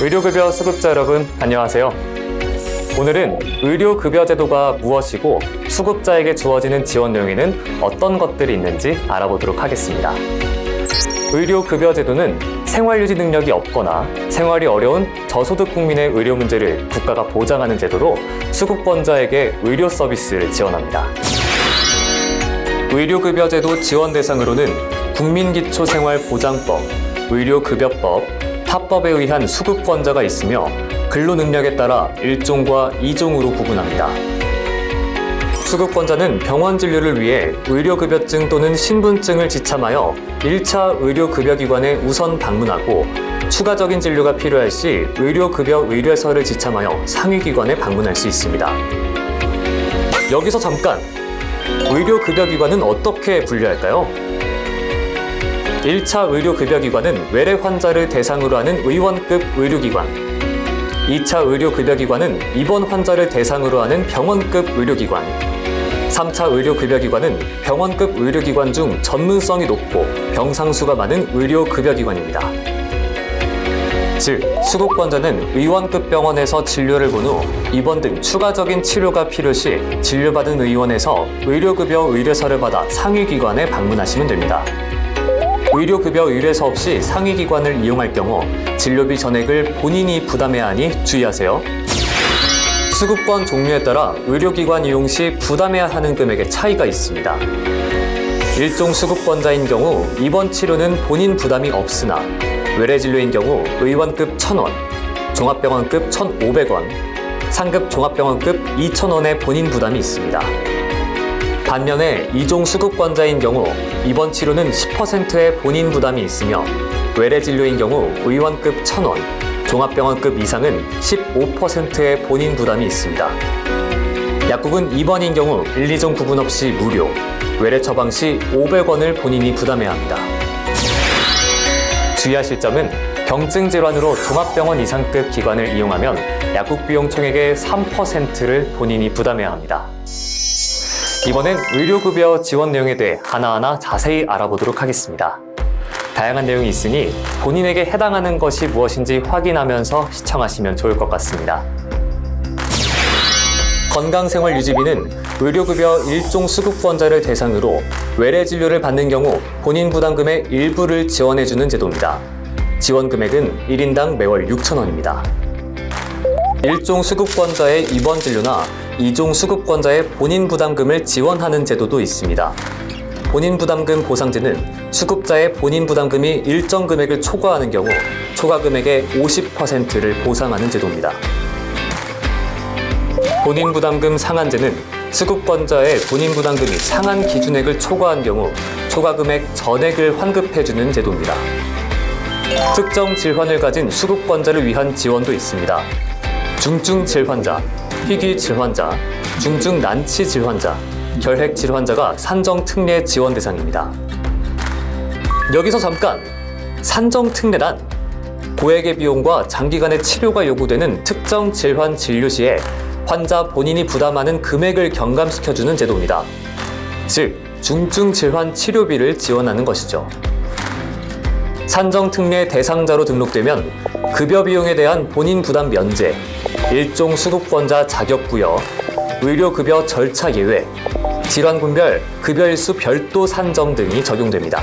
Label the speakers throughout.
Speaker 1: 의료급여 수급자 여러분, 안녕하세요. 오늘은 의료급여 제도가 무엇이고 수급자에게 주어지는 지원 내용에는 어떤 것들이 있는지 알아보도록 하겠습니다. 의료급여 제도는 생활유지 능력이 없거나 생활이 어려운 저소득 국민의 의료 문제를 국가가 보장하는 제도로 수급권자에게 의료 서비스를 지원합니다. 의료급여 제도 지원 대상으로는 국민기초생활보장법, 의료급여법, 타법에 의한 수급권자가 있으며 근로 능력에 따라 1종과 2종으로 구분합니다. 수급권자는 병원 진료를 위해 의료급여증 또는 신분증을 지참하여 1차 의료급여기관에 우선 방문하고 추가적인 진료가 필요할 시 의료급여 의뢰서를 지참하여 상위기관에 방문할 수 있습니다. 여기서 잠깐 의료급여기관은 어떻게 분류할까요? 1차 의료급여기관은 외래 환자를 대상으로 하는 의원급 의료기관, 2차 의료급여기관은 입원 환자를 대상으로 하는 병원급 의료기관, 3차 의료급여기관은 병원급 의료기관 중 전문성이 높고 병상수가 많은 의료급여기관입니다. 즉, 수급권자는 의원급 병원에서 진료를 본 후 입원 등 추가적인 치료가 필요시 진료받은 의원에서 의료급여 의뢰서를 받아 상위기관에 방문하시면 됩니다. 의료급여 의뢰서 없이 상위기관을 이용할 경우 진료비 전액을 본인이 부담해야 하니 주의하세요. 수급권 종류에 따라 의료기관 이용 시 부담해야 하는 금액의 차이가 있습니다. 일종 수급권자인 경우 입원 치료는 본인 부담이 없으나 외래 진료인 경우 의원급 1,000원, 종합병원급 1,500원, 상급 종합병원급 2,000원의 본인 부담이 있습니다. 반면에 이종 수급권자인 경우 입원 치료는 10%의 본인 부담이 있으며 외래 진료인 경우 의원급 1,000원, 종합병원급 이상은 15%의 본인 부담이 있습니다. 약국은 입원인 경우 1, 2종 구분 없이 무료, 외래 처방 시 500원을 본인이 부담해야 합니다. 주의하실 점은 경증 질환으로 종합병원 이상급 기관을 이용하면 약국 비용 총액의 3%를 본인이 부담해야 합니다. 이번엔 의료급여 지원 내용에 대해 하나하나 자세히 알아보도록 하겠습니다. 다양한 내용이 있으니 본인에게 해당하는 것이 무엇인지 확인하면서 시청하시면 좋을 것 같습니다. 건강생활유지비는 의료급여 일종 수급권자를 대상으로 외래 진료를 받는 경우 본인 부담금의 일부를 지원해주는 제도입니다. 지원 금액은 1인당 매월 6,000원입니다. 일종 수급권자의 입원 진료나 이종 수급권자의 본인 부담금을 지원하는 제도도 있습니다. 본인 부담금 보상제는 수급자의 본인 부담금이 일정 금액을 초과하는 경우 초과 금액의 50%를 보상하는 제도입니다. 본인 부담금 상한제는 수급권자의 본인 부담금이 상한 기준액을 초과한 경우 초과 금액 전액을 환급해주는 제도입니다. 특정 질환을 가진 수급권자를 위한 지원도 있습니다. 중증 질환자, 희귀 질환자, 중증 난치 질환자, 결핵 질환자가 산정 특례 지원 대상입니다. 여기서 잠깐 산정 특례란 고액의 비용과 장기간의 치료가 요구되는 특정 질환 진료 시에 환자 본인이 부담하는 금액을 경감시켜주는 제도입니다. 즉, 중증 질환 치료비를 지원하는 것이죠. 산정 특례 대상자로 등록되면 급여 비용에 대한 본인 부담 면제, 일종 수급권자 자격 부여, 의료급여 절차 예외, 질환군별 급여일수 별도 산정 등이 적용됩니다.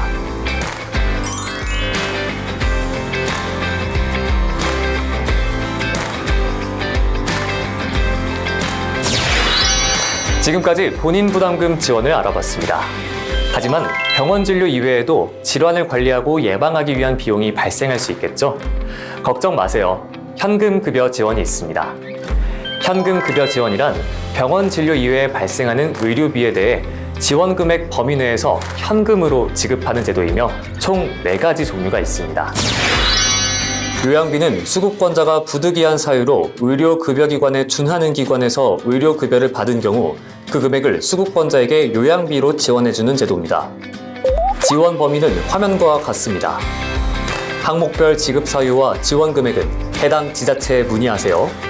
Speaker 1: 지금까지 본인 부담금 지원을 알아봤습니다. 하지만 병원 진료 이외에도 질환을 관리하고 예방하기 위한 비용이 발생할 수 있겠죠? 걱정 마세요. 현금 급여 지원이 있습니다. 현금 급여 지원이란 병원 진료 이외에 발생하는 의료비에 대해 지원 금액 범위 내에서 현금으로 지급하는 제도이며 총 4가지 종류가 있습니다. 요양비는 수급권자가 부득이한 사유로 의료급여기관에 준하는 기관에서 의료급여를 받은 경우 그 금액을 수급권자에게 요양비로 지원해주는 제도입니다. 지원 범위는 화면과 같습니다. 항목별 지급 사유와 지원 금액은 해당 지자체에 문의하세요.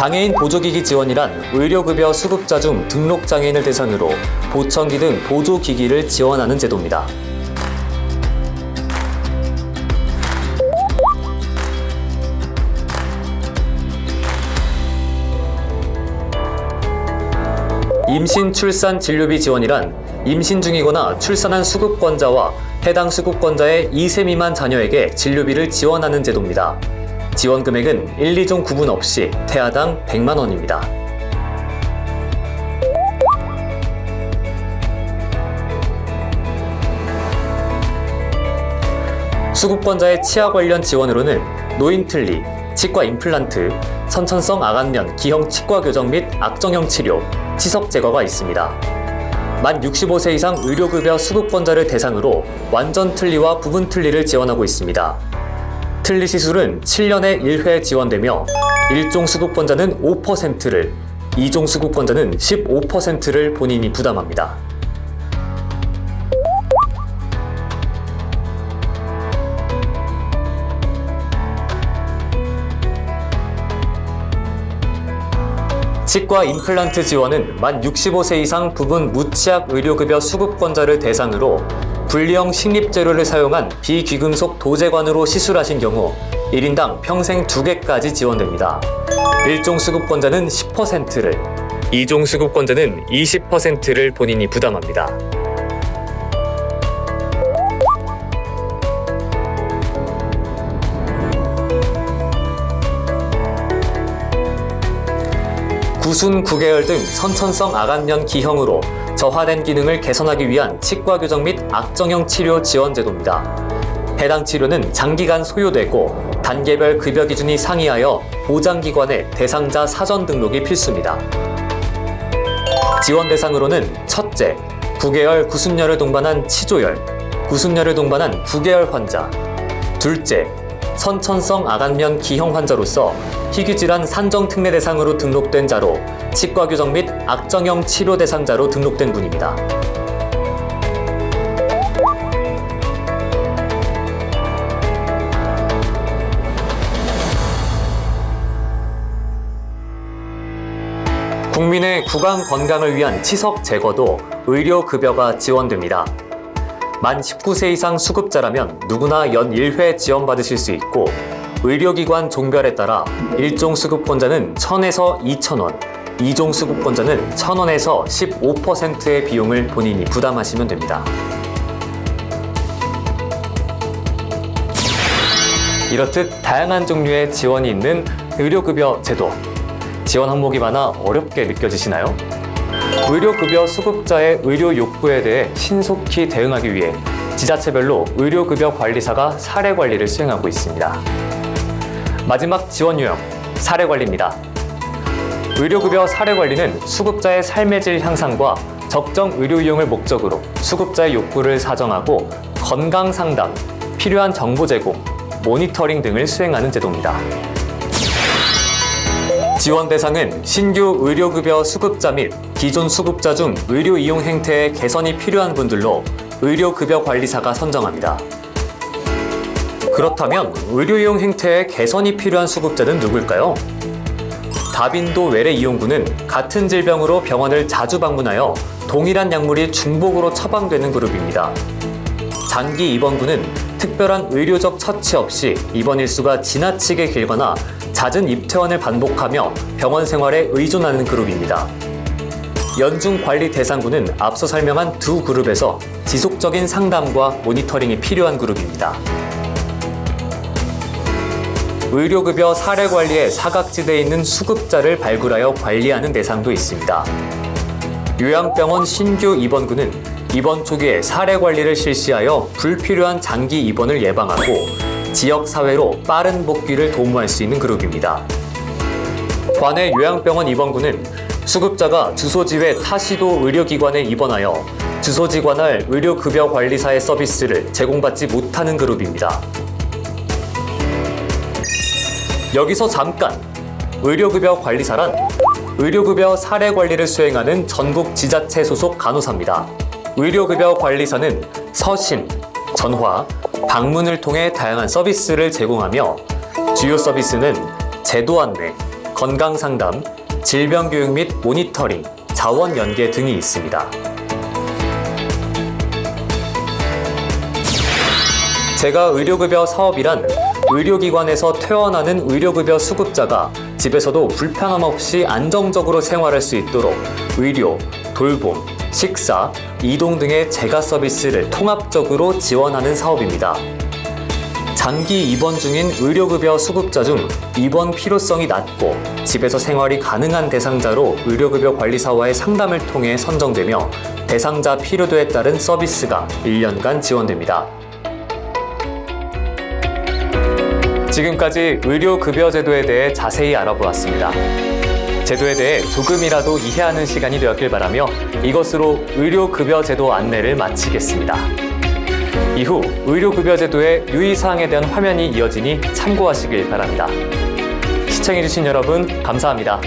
Speaker 1: 장애인 보조기기 지원이란 의료급여 수급자 중 등록 장애인을 대상으로 보청기 등 보조기기를 지원하는 제도입니다. 임신 출산 진료비 지원이란 임신 중이거나 출산한 수급권자와 해당 수급권자의 2세 미만 자녀에게 진료비를 지원하는 제도입니다. 지원 금액은 1, 2종 구분 없이 태아당 100만 원입니다. 수급권자의 치아 관련 지원으로는 노인 틀니, 치과 임플란트, 선천성 아간면 기형 치과 교정 및 악정형 치료, 치석 제거가 있습니다. 만 65세 이상 의료급여 수급권자를 대상으로 완전 틀니와 부분 틀니를 지원하고 있습니다. 틀니 시술은 7년에 1회 지원되며 1종 수급권자는 5%를, 2종 수급권자는 15%를 본인이 부담합니다. 치과 임플란트 지원은 만 65세 이상 부분 무치약 의료급여 수급권자를 대상으로 분리형 식립재료를 사용한 비귀금속 도제관으로 시술하신 경우 1인당 평생 2개까지 지원됩니다. 1종 수급권자는 10%를, 2종 수급권자는 20%를 본인이 부담합니다. 구순 9개월 등 선천성 아간면 기형으로 저하된 기능을 개선하기 위한 치과 교정 및 악정형 치료 지원 제도입니다. 해당 치료는 장기간 소요되고 단계별 급여 기준이 상이하여 보장기관의 대상자 사전 등록이 필수입니다. 지원 대상으로는 첫째, 9개월 구순열을 동반한 치조열, 구순열을 동반한 9개월 환자, 둘째, 선천성 아간면 기형 환자로서 희귀질환 산정 특례 대상으로 등록된 자로 치과 교정 및 악정형 치료 대상자로 등록된 분입니다. 국민의 구강 건강을 위한 치석 제거도 의료 급여가 지원됩니다. 만 19세 이상 수급자라면 누구나 연 1회 지원받으실 수 있고 의료기관 종별에 따라 1종 수급권자는 1000에서 2000원, 2종 수급권자는 1000원에서 15%의 비용을 본인이 부담하시면 됩니다. 이렇듯 다양한 종류의 지원이 있는 의료급여 제도. 지원 항목이 많아 어렵게 느껴지시나요? 의료급여 수급자의 의료 욕구에 대해 신속히 대응하기 위해 지자체별로 의료급여 관리사가 사례 관리를 수행하고 있습니다. 마지막 지원 유형, 사례 관리입니다. 의료급여 사례 관리는 수급자의 삶의 질 향상과 적정 의료 이용을 목적으로 수급자의 욕구를 사정하고 건강 상담, 필요한 정보 제공, 모니터링 등을 수행하는 제도입니다. 지원 대상은 신규 의료급여 수급자 및 기존 수급자 중 의료 이용 행태의 개선이 필요한 분들로 의료급여 관리사가 선정합니다. 그렇다면 의료 이용 행태의 개선이 필요한 수급자는 누굴까요? 다빈도 외래 이용군은 같은 질병으로 병원을 자주 방문하여 동일한 약물이 중복으로 처방되는 그룹입니다. 장기 입원군은 특별한 의료적 처치 없이 입원 일수가 지나치게 길거나 잦은 입퇴원을 반복하며 병원 생활에 의존하는 그룹입니다. 연중 관리 대상군은 앞서 설명한 두 그룹에서 지속적인 상담과 모니터링이 필요한 그룹입니다. 의료급여 사례 관리에 사각지대에 있는 수급자를 발굴하여 관리하는 대상도 있습니다. 요양병원 신규 입원군은 입원 초기에 사례 관리를 실시하여 불필요한 장기 입원을 예방하고 지역 사회로 빠른 복귀를 도모할 수 있는 그룹입니다. 관내 요양병원 입원군은 수급자가 주소지 외 타시도 의료기관에 입원하여 주소지 관할 의료급여 관리사의 서비스를 제공받지 못하는 그룹입니다. 여기서 잠깐 의료급여 관리사란 의료급여 사례 관리를 수행하는 전국 지자체 소속 간호사입니다. 의료급여 관리사는 서신, 전화, 방문을 통해 다양한 서비스를 제공하며 주요 서비스는 제도 안내, 건강 상담, 질병 교육 및 모니터링, 자원 연계 등이 있습니다. 제가 의료급여 사업이란 의료기관에서 퇴원하는 의료급여 수급자가 집에서도 불편함 없이 안정적으로 생활할 수 있도록 의료, 돌봄, 식사, 이동 등의 재가 서비스를 통합적으로 지원하는 사업입니다. 장기 입원 중인 의료급여 수급자 중 입원 필요성이 낮고 집에서 생활이 가능한 대상자로 의료급여 관리사와의 상담을 통해 선정되며 대상자 필요도에 따른 서비스가 1년간 지원됩니다. 지금까지 의료급여 제도에 대해 자세히 알아보았습니다. 제도에 대해 조금이라도 이해하는 시간이 되었길 바라며 이것으로 의료급여 제도 안내를 마치겠습니다. 이후 의료급여 제도의 유의사항에 대한 화면이 이어지니 참고하시길 바랍니다. 시청해주신 여러분, 감사합니다.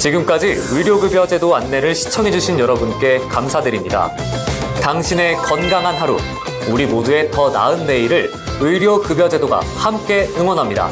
Speaker 1: 지금까지 의료급여 제도 안내를 시청해주신 여러분께 감사드립니다. 당신의 건강한 하루, 우리 모두의 더 나은 내일을 의료급여 제도가 함께 응원합니다.